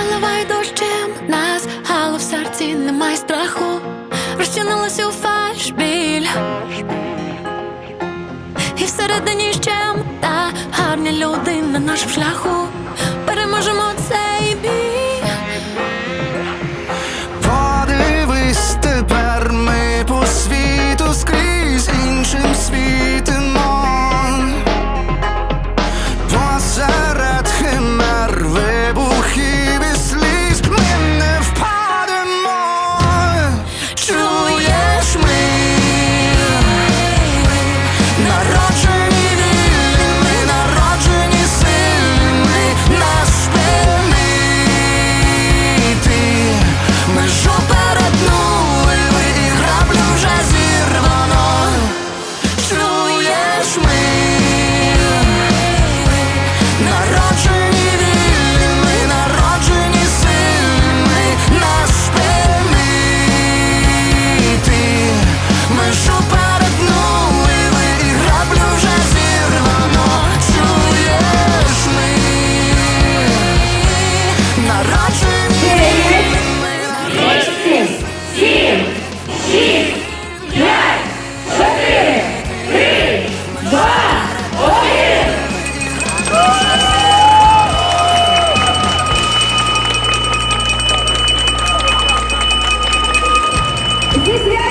заливай дощем нас, але в серці немає страху. розчинилася у фальш біль І всередині ще та гарні люди на нашому шляху. He's here.